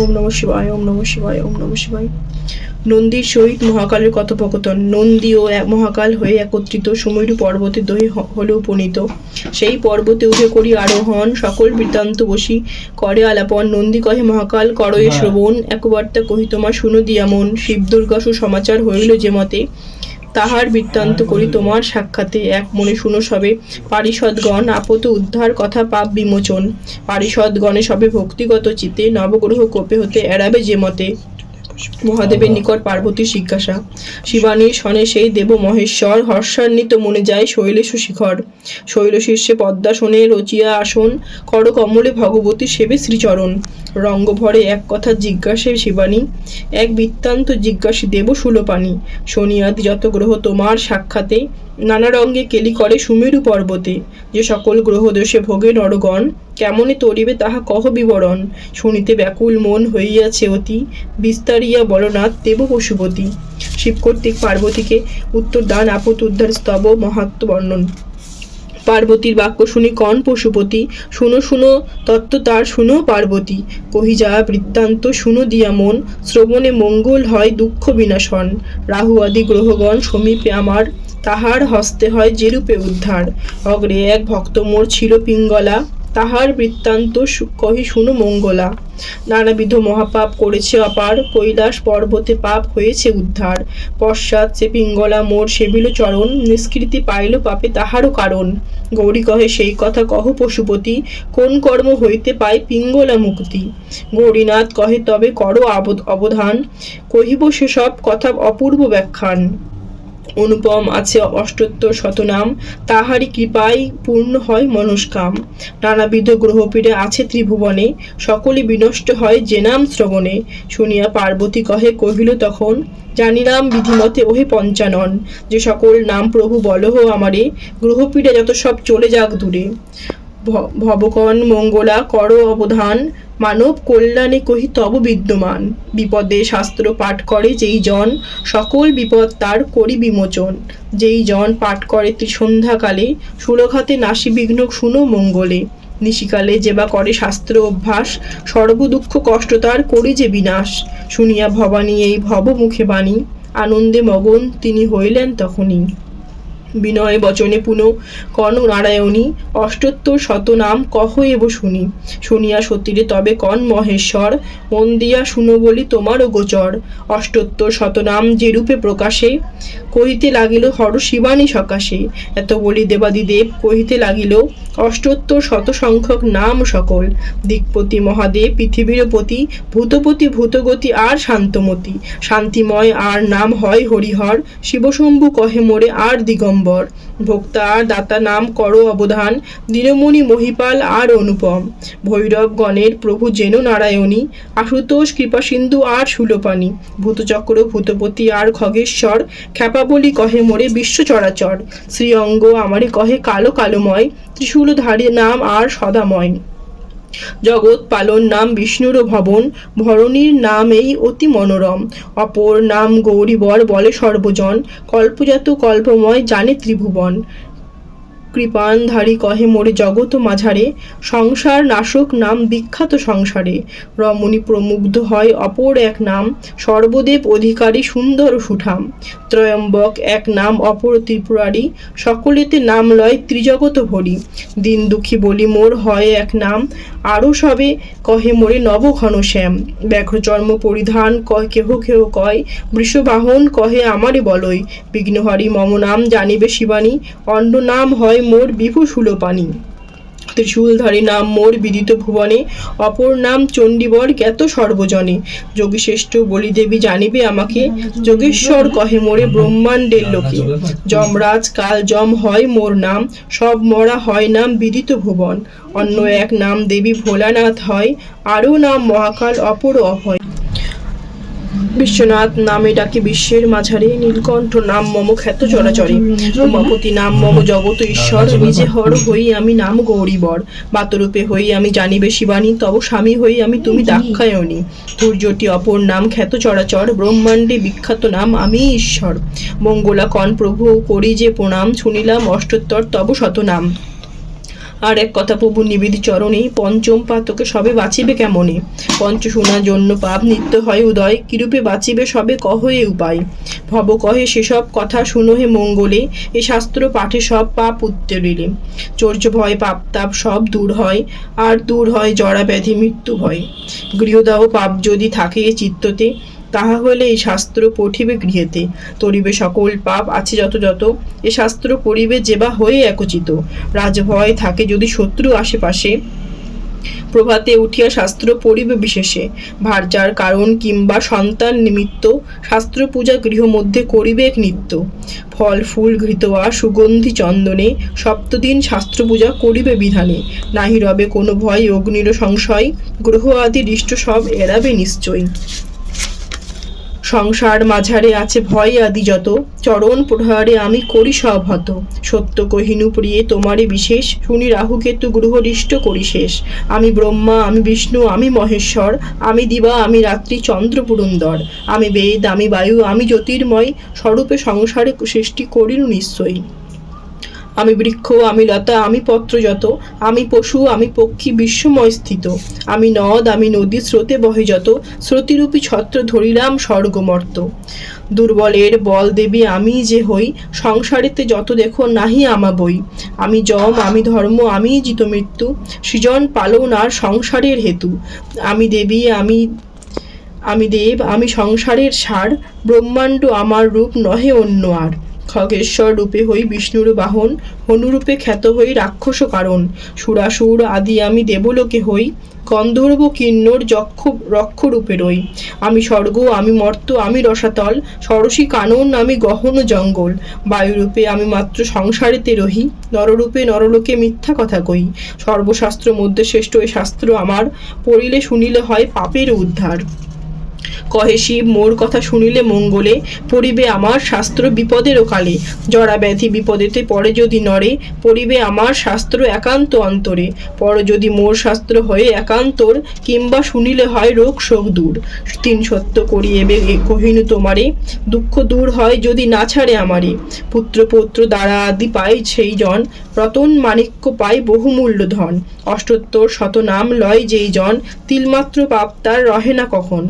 ওম নম শিবায় ওম নম শিবায় ওম নম শিবায়। নন্দীর সহিত মহাকালের কথোপকথন। নন্দী ও মহাকাল হয়ে একত্রিত সুমেরু পর্বতে দহি হলে উপনীত। সেই পর্বতে উঠে করি আরোহণ সকল বৃত্তান্ত বসি করে আলাপন। নন্দী কহে মহাকাল করয়ে শ্রবণ। একবার্তা কহি তোমার শুনো দিয়া মন শিব দুর্গাসু সমাচার হইল যে মতে। তাহার বৃত্তান্ত করি তোমার সাক্ষাতে। এক মনে শুনো সবে, পারিষদগণ আপত উদ্ধার কথা পাপ বিমোচন। পারিষদগণে সবে ভক্তিগত চিতে নবগ্রহ কোপে হতে এড়াবে যে মতে। মহাদেবের নিকট পার্বতীর জিজ্ঞাসা। শিবানীর সনে সেই দেব মহেশ্বর হর্ষান্বিত মনে যায় শৈলেশ শিখর। শৈল শীর্ষে পদ্মাসনে রচিয়া আসন, কর কমলে ভগবতী সেবে শ্রীচরণ। রঙ্গভরে এক কথা জিজ্ঞাসে শিবানী, এক বৃত্তান্ত জিজ্ঞাসী দেব সুলোপানি। শনিয়াদি যত গ্রহ তোমার সাক্ষাতে নানা রঙ্গে কেলি করে সুমেরু পর্বতে। যে সকল গ্রহ দোষে ভোগে নরগণ, কেমনে তরিবে তাহা কহ বিবরণ। শুনিতে ব্যাকুল মন হইয়াছে অতি। বিস্তারিয়া বলনাথ দেব পশুপতি। শিব কর্তৃক পার্বতীকে উত্তর দান আপত উদ্ধার, স্তব, মহাত্ম বর্ণন। পার্বতীর বাক্য শুনি কন পশুপতি? শুনো শুনো, তত্ত্ব তার, শুনো পার্বতী। কহি যা বৃত্তান্ত, শুনো দিয়া মন, শ্রবণে মঙ্গল হয় দুঃখ বিনাশন। রাহু আদি গ্রহগণ সমীপে আমার, তাহার হস্তে হয় যেরূপে উদ্ধার। অগ্রে এক ভক্ত মোর ছিল পিঙ্গলা। তাহার বৃত্তান্ত কহি শুনো মঙ্গলা। নানাবিধ মহাপাপ করেছে অপার, কৈলাস পর্বতে পাপ হয়েছে উদ্ধার। পশ্চাৎ সে পিঙ্গলা মোর সেবিল চরণ, নিষ্কৃতি পাইল পাপে তাহারও কারণ। গৌরী কহে, সেই কথা কহ পশুপতি, কোন কর্ম হইতে পায় পিঙ্গলা মুক্তি? গৌরীনাথ কহে, তবে করো অবধান। কহিব সেসব কথা অপূর্ব ব্যাখ্যান। অনুপম আছে অষ্টোত্তর শতনাম, তাহারই কৃপায় পূর্ণ হয় মনস্কাম। নানাবিধ গ্রহপীড়ে আছে ত্রিভুবনে সকলে বিনষ্ট হয় যে নাম শ্রবণে। শুনিয়া পার্বতী কহে, কহিল তখন, জানিলাম বিধিমতে, ওহে পঞ্চানন, যে সকল নাম প্রভু বলহ আমারে, গ্রহপীড়ে যত সব চলে যাক দূরে। ভ- ভবকন মঙ্গলা কর অবধান, মানব কল্যাণে কহি তব বিদ্যমান। বিপদে শাস্ত্র পাঠ করে যেই জন, সকল বিপদ তার করি বিমোচন। যেই জন পাঠ করে সন্ধ্যাকালে সুরঘাতে নাসি বিঘ্ন শুনো মঙ্গলে। নিশিকালে যেবা করে শাস্ত্র অভ্যাস সর্বদুঃখ কষ্ট তার করি যে বিনাশ। শুনিয়া ভবানী এই ভব মুখে বাণী, আনন্দে মগন তিনি হইলেন তখনই। বিনয় বচনে পুনঃ, কর্ণ নারায়ণী, অষ্টোত্তর শতনাম কহ এব শুনি। শুনিয়া সতীরে তবে কন মহেশ্বর, মন দিয়া শুনো বলি তোমারও গোচর। অষ্টোত্তর শতনাম যেরূপে প্রকাশে, কহিতে লাগিল হর শিবানী সকাশে। এত বলি দেবাদিদেব, কহিতে লাগিল অষ্টোত্তর শত সংখ্যক নাম সকল। দিকপতি মহাদেব, পৃথিবীর পতি, ভূতপতি, ভূতগতি আর শান্তমতি। শান্তিময় আর নাম হয় হরিহর, শিবশম্ভু কহে মোরে আর দিগম্বর। ভোক্তা, দাতা নাম করো অবধান, দীনমণি, মহিপাল আর অনুপম। ভৈরব গণের প্রভু যেন নারায়ণী আশুতোষ কৃপাসিন্ধু আর সুলোপানি। ভূতচক্র, ভূতপতি আর খগেশ্বর, খ্যাপাবলি কহে মোরে বিশ্ব চরাচর। শ্রীঅঙ্গ আমারে কহে কালো কালোময়, ত্রিশূলধারী নাম আর সদাময়। জগৎ পালন নাম বিষ্ণুর ভবন, ভরণীর নাম এই অতি মনোরম। অপর নাম গৌরীবর বলে সর্বজন, কল্পজাত কল্পময় জানে ত্রিভুবন। কৃপানধারী কহে মোরে জগত মাঝারে, সংসার নাশক নাম বিখ্যাত সংসারে। রমণী প্রমুগ্ধ হয় অপর এক নাম, সর্বদেব অধিকারী সুন্দর সুঠাম। ত্রয়ম্বক এক নাম, অপর ত্রিপুরারী, সকলেতে নাম লয় ত্রিজগত ভরি। দিন দুঃখী বলি মোর হয় এক নাম আরও সবে কহে মোরে নব ঘনশ্যাম ব্যাঘ্রচর্ম পরিধান কয় কেহ কেহ কয়, বৃষবাহন কহে আমারে বলই বিঘ্নহারী মম নাম জানিবে শিবানী অন্য নাম হয় মোর বিভু সুলোপানি ত্রিশূলধারী নাম মোর বিদিত ভুবনে, অপর নাম চণ্ডীবর জ্ঞাত সর্বজনে। যোগীশ্রেষ্ঠ বলিদেবী জানিবে আমাকে, যোগেশ্বর কহে মোরে ব্রহ্মাণ্ডের লোকে, যমরাজ কাল যম হয় মোর নাম, সব মরা হয় নাম বিদিত ভুবন। অন্য এক নাম দেবী ভোলানাথ হয়, আরও নাম মহাকাল অপর অভয়। বিশ্বনাথ নামে ডাকে বিশ্বের মাঝারে নীলকণ্ঠ, নাম মম খ্যাত চরাচরে উমাপতি নাম মম জগত ঈশ্বর নিজে হর হই আমি নাম গৌরীবর। বাতরূপে হই আমি জানিবে শিবানী, তব স্বামী হই আমি তুমি দাক্ষায়ণী। ধৈর্যটি অপর নাম খ্যাত চরাচর, ব্রহ্মাণ্ডে বিখ্যাত নাম আমি ঈশ্বর। মঙ্গলা কন প্রভু, করি যে প্রণাম, শুনিলাম অষ্টোত্তর, তব শতনাম আর এক কথা প্রভু নিবেদি চরণে, পঞ্চম পাতকে সবে বাঁচিবে কেমনে? পঞ্চ শোনার জন্য পাপ নিত্য হয় উদয়, কিরূপে বাঁচিবে সবে কহয়ে উপায়? ভব কহে, সেসব কথা শুনো হে মঙ্গলে, এ শাস্ত্র পাঠে সব পাপ উত্তরিলে। চর্য ভয়, পাপ তাপ সব দূর হয়, আর দূর হয় জরা ব্যাধি মৃত্যু হয় গৃহদাহ পাপ যদি থাকে চিত্ততে তাহা হলে এই শাস্ত্র পঠিবে গৃহেতে। তরিবে সকল পাপ আছে যত যত এ শাস্ত্র পড়িবে যেবা হয়ে একচিত। রাজভয় থাকে যদি শত্রু আশেপাশে। প্রভাতে উঠিয়া শাস্ত্র পড়িবে বিশেষে। ভার্যার কারণ কিংবা সন্তান নিমিত্ত শাস্ত্র পূজা গৃহ মধ্যে করিবে এক নিত্য। ফল, ফুল, ঘৃতোয়া, সুগন্ধি, চন্দনে সপ্তদিন শাস্ত্র পূজা করিবে বিধানে। নাহি রবে কোনো ভয়, অগ্নির সংশয়, গ্রহ আদি দৃষ্ট সব এড়াবে নিশ্চয়। সংসার মাঝারে আছে ভয় আদি যত, চরণ প্রহারে আমি করি সব হত। সত্য কহিনু প্রিয়ে, তোমারই বিশেষ, শুনি রাহুকেতু গ্রহরিষ্ট করি শেষ। আমি ব্রহ্মা, আমি বিষ্ণু, আমি মহেশ্বর, আমি দিবা, আমি রাত্রি চন্দ্র পুরন্দর। আমি বেদ, আমি বায়ু, আমি জ্যোতির্ময়, স্বরূপে সংসারে সৃষ্টি করিনু নিশ্চয়ই। আমি বৃক্ষ, আমি লতা, আমি পত্রযত আমি পশু, আমি পক্ষী বিশ্বময় স্থিত। আমি নদ, আমি নদী স্রোতে বহে যত স্রোতিরূপী ছত্র ধরিলাম স্বর্গমর্ত। দুর্বলের বল দেবী আমি যে হই, সংসারেতে যত দেখো নাহি আমা বই। আমি যম, আমি ধর্ম, আমি জিত মৃত্যু, সৃজন পালন আর সংসারের হেতু। আমি দেবী, আমি আমি দেব, আমি সংসারের সার, ব্রহ্মাণ্ড আমার রূপ নহে অন্য আর। খগেশ্বর রূপে হই বিষ্ণুর বাহন, হনুরূপে খ্যাত হই রাক্ষস কারণ। সুরাসুর আদি আমি দেবলোকে হই, গন্ধর্ব কিন্নর যক্ষ রক্ষরূপে রই। আমি স্বর্গ, আমি মর্ত, আমি রসাতল, সরসী কানন, আমি গহন জঙ্গল। বায়ুরূপে আমি মাত্র সংসারেতে রহি, নররূপে নরলোকে মিথ্যা কথা কই। সর্বশাস্ত্র মধ্যে শ্রেষ্ঠ এ শাস্ত্র আমার, পড়িলে শুনিলে হয় পাপের উদ্ধার। কহে শিব, মোর কথা শুনিলে মঙ্গলে পড়িবে আমার শাস্ত্র বিপদেরও কালে। জরা ব্যাধি বিপদেতে পড়ে যদি নরে পড়িবে আমার শাস্ত্র একান্ত অন্তরে। পর যদি মোর শাস্ত্র হয়ে একান্তর, কিংবা শুনিলে হয় রোগ শোক দূর। তিন সত্য করি এবে এ কহিনু তোমারে, দুঃখ দূর হয় যদি না ছাড়ে আমারে। পুত্র পৌত্র দ্বারা আদি পাই সেই জন রতন মাণিক্য পাই বহুমূল্য ধন। অষ্টোত্তর শতনাম লয় যেই জন তিলমাত্র পাপ তার রহে না কখন।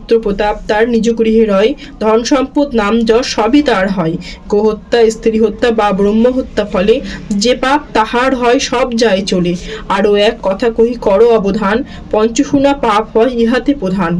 প্রভুত্ব প্রতাপ তার নিজ গৃহে রয়, ধন সম্পদ, নাম যশ সবই তার হয়। গোহত্যা, স্ত্রী হত্যা বা ব্রহ্ম হত্যা ফলে যে পাপ তাহার হয় সব যায় চলে। আরও এক কথা কহি, করো অবধান পঞ্চশুনা পাপ হয় ইহাতে প্রধান।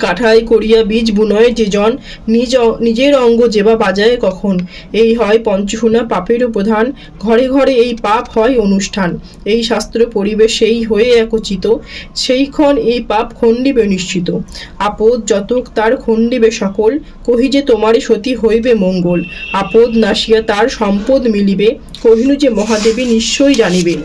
কাঠাই করিয়া বীজ বুনয় যে জন নিজ নিজের অঙ্গ যেবা বাজায় কখন। এই হয় পঞ্চশুনা পাপেরও প্রধান। ঘরে ঘরে এই পাপ হয় অনুষ্ঠান। এই শাস্ত্র পরিবেশ সেই হয়ে একচিত। সেইক্ষণ এই পাপ খণ্ডিবে নিশ্চিত। আপদ যতক তার খণ্ডিবে সকল, কহি যে তোমারে সতী হইবে মঙ্গল। আপদ নাসিয়া তার সম্পদ মিলিবে। কহিনু যে মহাদেবী নিশ্চয়ই জানিবেন।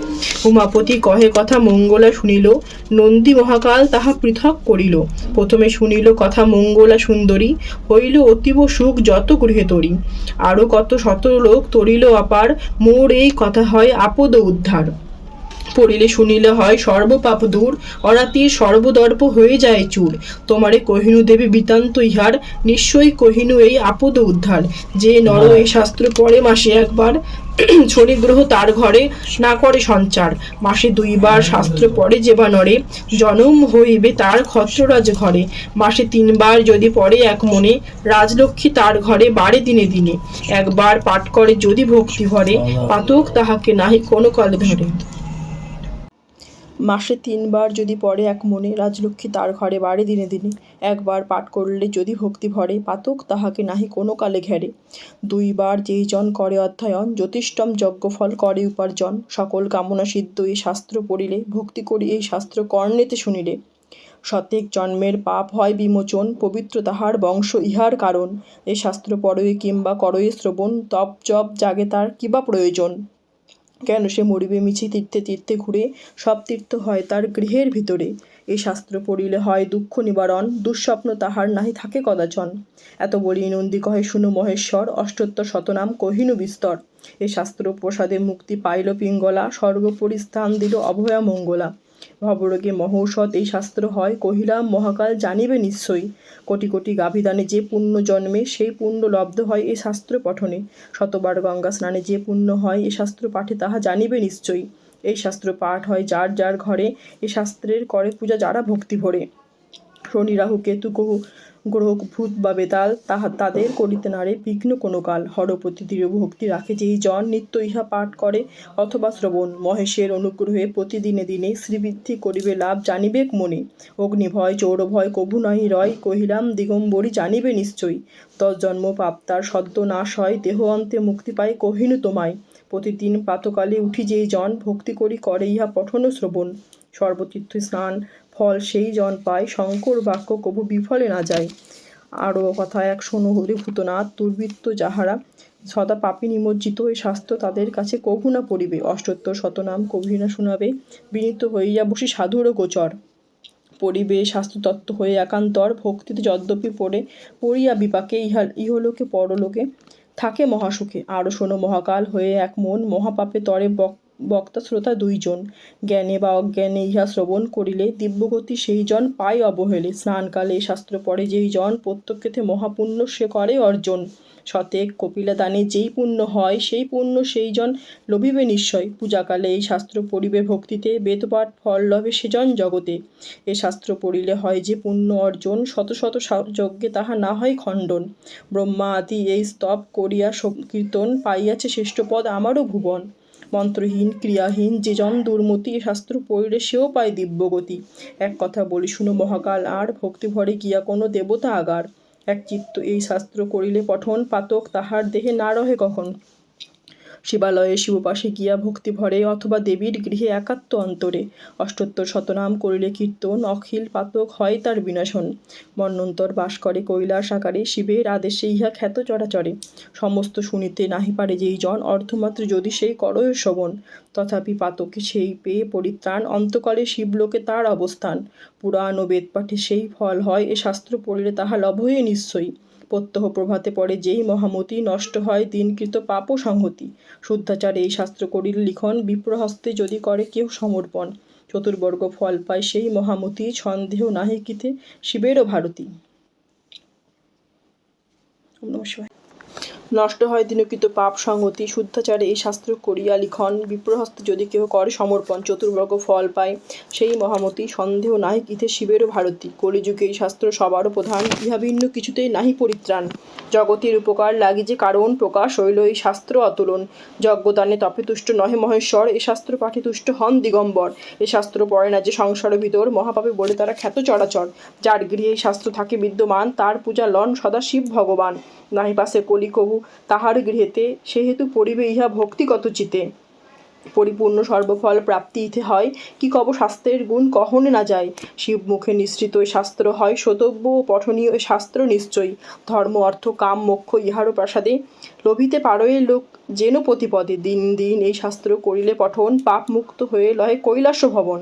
উমাপতি কহে কথা মঙ্গলা শুনিল। নন্দী মহাকাল তাহা পৃথক করিল। প্রথমে শুনিল কথা মঙ্গলা সুন্দরী, হইল অতীব সুখ যত গৃহে তরি। আরও কত শত লোক তরিল অপার মোর এই কথা হয় আপদ উদ্ধার। পড়িলে শুনিলে হয় সর্বপাপ দূর অরাতির সর্বদর্প হয়ে যায় চুর তোমারে কহিনু দেবী বিতান্ত ইহার নিশ্চয়ই কহিনু এই আপদ উদ্ধার। যে নর এই শাস্ত্র পড়ে মাসে একবার শনি গ্রহ তার ঘরে না করে সঞ্চার। মাসে দুইবার শাস্ত্র পড়ে যেবা নরে জনম হইবে তার ক্ষত্ররাজ ঘরে। মাসে তিনবার যদি পড়ে এক মনে রাজলক্ষ্মী তার ঘরে বাড়ে দিনে দিনে। একবার পাঠ করে যদি ভক্তি ভরে পাতক তাহাকে নাহি কোনো কালে ধরে। মাসে তিনবার যদি পড়ে এক মনে, রাজলক্ষ্মী তার ঘরে বাড়ে দিনে দিনে। একবার পাঠ করলে যদি ভক্তি ভরে, পাতক তাহাকে নাহি কোনো কালে ঘেরে। দুইবার যেই জন করে অধ্যয়ন জ্যোতিষ্টম যজ্ঞফল করে উপার্জন। সকল কামনা সিদ্ধ এই শাস্ত্র পড়িলে, ভক্তি করি এই শাস্ত্র কর্ণেতে শুনিলে। সতেক জন্মের পাপ হয় বিমোচন, পবিত্র তাহার বংশ ইহার কারণ। এ শাস্ত্র পড়য়ে কিংবা করয়ে শ্রবণ, তপ জপ জাগে তার কিবা প্রয়োজন। কেন সে মরিবে মিছি তীর্থে তীর্থে ঘুরে সব তীর্থ হয় তার গৃহের ভিতরে? এ শাস্ত্র পড়িলে হয় দুঃখ নিবারণ, দুঃস্বপ্ন তাহার নাহি থাকে কদাচন। এত বলি নন্দী কহে, শুনু মহেশ্বর অষ্টোত্তর শতনাম কহিনু বিস্তর। এ শাস্ত্র প্রসাদে মুক্তি পাইল পিঙ্গলা স্বর্গ পরিস্থান দিল অভয়া মঙ্গলা। ভবরোগে মহৌষধ এই শাস্ত্র হয় কহিলাম মহাকাল জানিবে নিশ্চয়ই। কোটি কোটি গাভিদানে যে পুণ্য জন্মে, সেই পুণ্য লব্ধ হয় এই শাস্ত্র পঠনে। শতবার গঙ্গা স্নানে যে পুণ্য হয়, এ শাস্ত্র পাঠে তাহা জানিবে নিশ্চয়ই। এই শাস্ত্র পাঠ হয় যার যার ঘরে, এ শাস্ত্রের করে পূজা যারা ভক্তি ভরে। শনি রাহু, কেতু, কহু গ্রহ ভূত বা বেতাল, তাহা তাদের করিতে নারে বিঘ্ন কোনো কাল। হরপ্রতি দৃঢ় ভক্তি রাখে যেই জন নিত্য ইহা পাঠ করে অথবা শ্রবণ। মহেশের অনুগ্রহে প্রতিদিনে দিনে শ্রীবৃদ্ধি করিবে লাভ জানিবেক মনে। অগ্নি ভয় চৌর ভয় কভু নহি রয়, কহিলাম দিগম্বরী জানিবে নিশ্চয়ই। দশ জন্ম পাপ্তার সদ্য নাশ হয়, দেহ অন্তে মুক্তি পায় কহিনু তোমায়। প্রতিদিন প্রাতকালে উঠি যেই জন, ভক্তি করি করে ইহা পঠন শ্রবণ। সর্বতীর্থ স্নান ফল সেই জন পায়, শঙ্কর বাক্য কবু বিফলে না যায়। আরও কথা এক শোনো হরি ভূতনাথ দুর্বৃত্ত যাহারা সদা পাপী নিমজ্জিত হয়ে শাস্ত্র তাদের কাছে কভু না পড়িবে। অষ্টোত্তর শতনাম কভু না শোনাবে, বিনীত হইয়া বসি সাধুর গোচর। পড়িবে শাস্ত্রতত্ত্ব হয়ে একান্তর, ভক্তিতে যদ্যপি পড়ে, পড়িয়া বিপাকে ইহা, ইহলোকে, পরলোকে থাকে মহাসুখে। আরও শোনো মহাকাল হয়ে এক মন মহাপাপে তরে বক- বক্তা শ্রোতা দুইজন। জ্ঞানে বা অজ্ঞানে ইহা শ্রবণ করিলে দিব্যগতি সেই জন পায় অবহেলে। স্নানকালে শাস্ত্র পড়ে যেই জন প্রত্যক্ষেতে মহাপুণ্য সে করে অর্জন। শতেক কপিলা দানে যেই পুণ্য হয়, সেই পুণ্য সেই জন লভিবে নিশ্চয়। পূজাকালে এই শাস্ত্র পড়িবে ভক্তিতে বেদপাঠ ফল লভে সেজন জগতে। এ শাস্ত্র পড়িলে হয় যে পুণ্য অর্জন শত শত যজ্ঞে তাহা না হয় খণ্ডন। ব্রহ্মা আদি এই স্তব করিয়া সব- কীর্তন পাইয়াছে শ্রেষ্ঠ পদ আমারও ভুবন। মন্ত্রহীন, ক্রিয়াহীন, যে জন দুর্মতি শাস্ত্র পড়িলে সেও পায় দিব্যগতি। এক কথা বলি, শুনো মহাকাল, আর ভক্তিভরে গিয়া কোনো দেবতা আগার। এক চিত্ত এই শাস্ত্র করিলে পঠন পাতক, তাহার দেহে না রহে কখন? শিবালয়ে শিবপাশে গিয়া ভক্তি ভরে অথবা দেবীর গৃহে একাত্ম অন্তরে। অষ্টোত্তর শতনাম করিলে কীর্তন, অখিল, পাতক হয় তার বিনাশন। মন্বন্তর বাস করে কৈলাস আকারে শিবের আদেশে ইহা খ্যাত চরাচরে। সমস্ত শুনিতে নাহি পারে যেই জন অর্ধমাত্র যদি সেই করয় শোভন। তথাপি পাতকে সেই পেয়ে পরিত্রাণ, অন্তকালে শিবলোকে তার অবস্থান। পুরাণ ও বেদপাঠে সেই ফল হয়, এ শাস্ত্র পড়িলে তাহা লভয়ে নিশ্চয়ই। প্রত্যহ প্রভাতে পড়ে, যেই মহামতি নষ্ট হয় দিনকৃত পাপ ও সংহতি শুদ্ধাচারে এই শাস্ত্র করিল লিখন, বিপ্রহস্তে যদি করে কেউ সমর্পণ। চতুর্বর্গ ফল পায় সেই মহামতি সন্দেহ নাহিকিতে শিবেরও ভারতী। ওম নমঃ শিবায়। নষ্ট হয় দিনকৃত পাপ সংহতি শুদ্ধাচারে এই শাস্ত্র করিয়া লিখন, বিপ্রহস্তে যদি কেউ করে সমর্পণ চতুর্বর্গ ফল পায় সেই মহামতি, সন্দেহ নাহি ইথে শিবেরও ভারতী। কলিযুগে এই শাস্ত্র সবারও প্রধান, ইহা ভিন্ন কিছুতেই নাহি পরিত্রাণ। জগতের উপকার লাগি যে কারণ প্রকাশ হইল এই শাস্ত্র অতুলন। যজ্ঞদানে তপে তুষ্ট নহে মহেশ্বর, এ শাস্ত্র পাঠে তুষ্ট হন দিগম্বর। এ শাস্ত্র পড়ে না যে সংসার ভিতর মহাপাপে বলে তারা খ্যাত চরাচর। যার গৃহে এই শাস্ত্র থাকে বিদ্যমান, তার পূজা লন সদা শিব ভগবান। নাহি পাশে কলি কবু তাহার গৃহেতে, সেহেতু পড়িবে ইহা ভক্তিগত চিতে। পরিপূর্ণ সর্বফল প্রাপ্তি ইতে হয়, কি কব শাস্ত্রের গুণ কহনে না যায়। শিব মুখে নিঃসৃত শাস্ত্র হয় সতব্য ও পঠনীয় শাস্ত্র নিশ্চয়ই। ধর্ম, অর্থ, কাম, মোক্ষ ইহারও প্রাসাদে। লভিতে পারয়ে লোক যেন প্রতিপদে। দিন দিন এই শাস্ত্র করিলে পঠন পাপ মুক্ত হয়ে লহে কৈলাস ভবন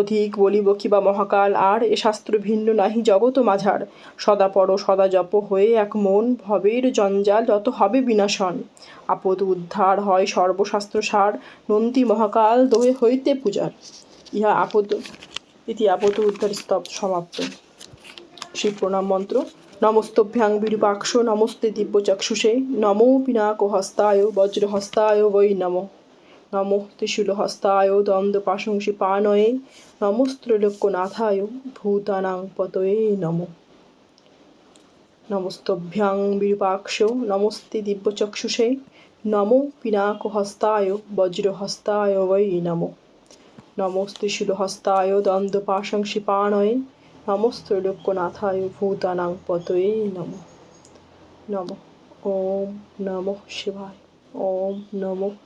অধিক বলিব কি বা মহাকাল, আর এ শাস্ত্র ভিন্ন নাহি জগত মাঝার। সদা পর সদা জপ হয়ে এক মন ভবের জঞ্জাল যত হবে বিনাশন। আপদ উদ্ধার হয় সর্বশাস্ত্র সার, নন্দী মহাকাল দোহে হইতে পূজার। ইহা আপদ, ইতি আপদ উদ্ধার স্তব সমাপ্ত। শিব প্রণাম মন্ত্র। নমস্তভ্যাং বিরূপাক্ষ, নমস্তে দিব্যচক্ষুষে। নমো পিনাক হস্তায় বজ্র হস্তায় বৈ নমঃ। নমো ত্রিশূলহস্তায় দ্বন্দ্বপাশংসি পানয়ে নমস্ত্রৈলোক্যনাথায় ভূতানাং পতয়ে নমো নমস্তভ্যাং বিরূপাক্ষ নমস্তে দিব্যচক্ষুষে নমো পিনাকহস্তায় বজ্রহস্তায় বৈ নমো নমস্ত্রিশূলহস্তায় দ্বন্দ্বপাশংসি পানয়ে নমস্ত্রৈলোক্যনাথায় ভূতানাং পতয়ে নমো নমঃ ওম নমঃ শিবায় ওম নমঃ